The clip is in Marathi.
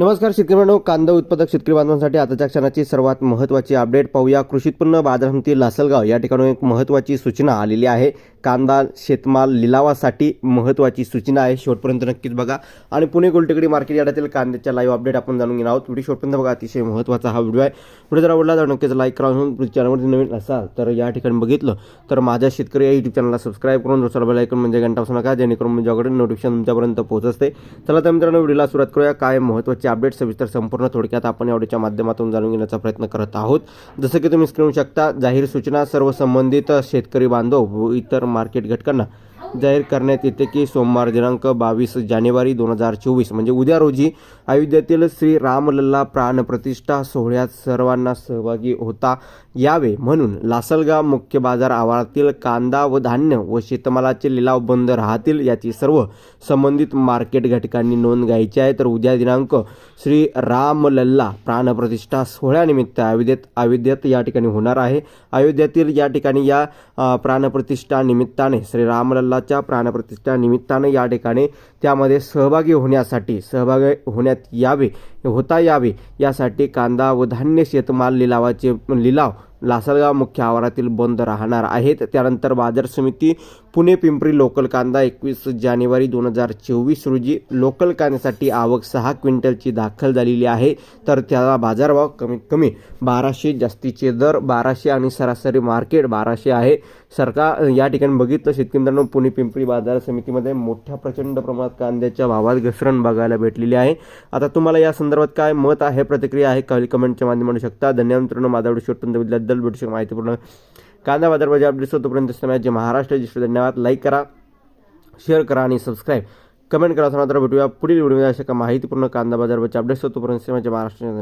नमस्कार शेतकरी बांधव कांदा उत्पादक शेतकरी बांधवांसाठी आताच्या क्षणाची सर्वात महत्त्वाची अपडेट पाहूया. कृषी उत्पन्न बाजार समिती लासलगाव या ठिकाणी एक महत्त्वाची सूचना आलेली आहे. कांदा शेतमाल लिलावासाठी महत्त्वाची सूचना आहे. शेवटपर्यंत नक्कीच बघा. आणि पुणे गोलटेकडी मार्केट यार्डातील कांद्याच्या लाईव्ह अपडेट आपण जाणून घेणार आहोत. व्हिडिओ शेवटपर्यंत बघा. अतिशय महत्त्वाचा हा व्हिडिओ आहे. व्हिडिओ जर आवडला तर नक्कीच लाईक करा. म्हणून चॅनलवरती नवीन असाल तर या ठिकाणी बघितलं तर माझ्या शेतकरी या यूट्यूब चॅनलला सबस्क्राईब करून दुसरा बेल ऐकून म्हणजे घंटा असू नका. जेणेकरून माझ्याकडे नोटिफिकेशन तुमच्यापर्यंत पोहोचते चला तर मित्रांनो व्हिडिओला सुरुवात करूया. काय महत्त्वाचे अपडेट सविस्तर संपूर्ण थोडक्यात आपण या माध्यमातून जाणून घेण्याचा प्रयत्न करत आहोत. जसं की तुम्ही स्क्रीन शकता जाहीर सूचना सर्व संबंधित शेतकरी बांधव व इतर मार्केट घटकांना जाहीर करण्यात येते की सोमवार दिनांक बावीस जानेवारी दोन हजार चोवीस म्हणजे उद्या रोजी अयोध्येतील श्री रामलल्ला प्राणप्रतिष्ठा सोहळ्यात सर्वांना सहभागी होता यावे म्हणून लासलगाव मुख्य बाजार आवारातील कांदा व धान्य व शेतमालाचे लिलाव बंद राहतील याची सर्व संबंधित मार्केट घटकांनी नोंद घ्यायची आहे. तर उद्या दिनांक श्री रामलल्ला प्राणप्रतिष्ठा सोहळ्यानिमित्त अयोध्येत अयोध्येत या ठिकाणी होणार आहे. अयोध्येतील या ठिकाणी या प्राणप्रतिष्ठा निमित्ताने श्री रामलल्ला रामलल्लाच्या प्राणप्रतिष्ठा निमित्तानं या ठिकाणी त्यामध्ये सहभागी होण्यासाठी सहभागी होण्यात यावे होता यावे यासाठी कांदा व धान्य शेतमाल लिलावाचे लिलाव लासलगाव मुख्य आवारातील बंद राहणार आहेत. त्यानंतर बाजार समिती पुणे पिंपरी लोकल कांदा एकवीस जानेवारी दोन हजार चोवीस रोजी लोकल कांद्यासाठी आवक सहा क्विंटलची दाखल झालेली आहे. तर त्याला बाजारभाव कमीत कमी बाराशे जास्तीचे दर बाराशे आणि सरासरी मार्केट बाराशे आहे. सरकार या ठिकाणी बघितलं शेतकरी मित्रांनो पुणे पिंपरी बाजार समितीमध्ये मोठ्या प्रचंड प्रमाणात कांद्याच्या भावात घसरण बघायला भेटलेली आहे. आता तुम्हाला या संदर्भात काय मत आहे प्रतिक्रिया आहे काही कमेंटच्या म्हणू शकता. धन्यवाद मित्रांनो माझा व्हिडिओ शेवटपर्यंत भेटू व्हिडिओची माहितीपूर्ण कांदा बाजार बाजार अपडेट्स तोपर्यंत समाजाचे महाराष्ट्र जिल्ह्याचे धन्यवाद. लाईक करा शेअर करा आणि सबस्क्राईब कमेंट करा मात्र भेटूया पुढील व्हिडिओमध्ये अशा का माहितीपूर्ण कांदा बाजार अपडेट्स तोपर्यंत माझ्या महाराष्ट्र धन्यवाद.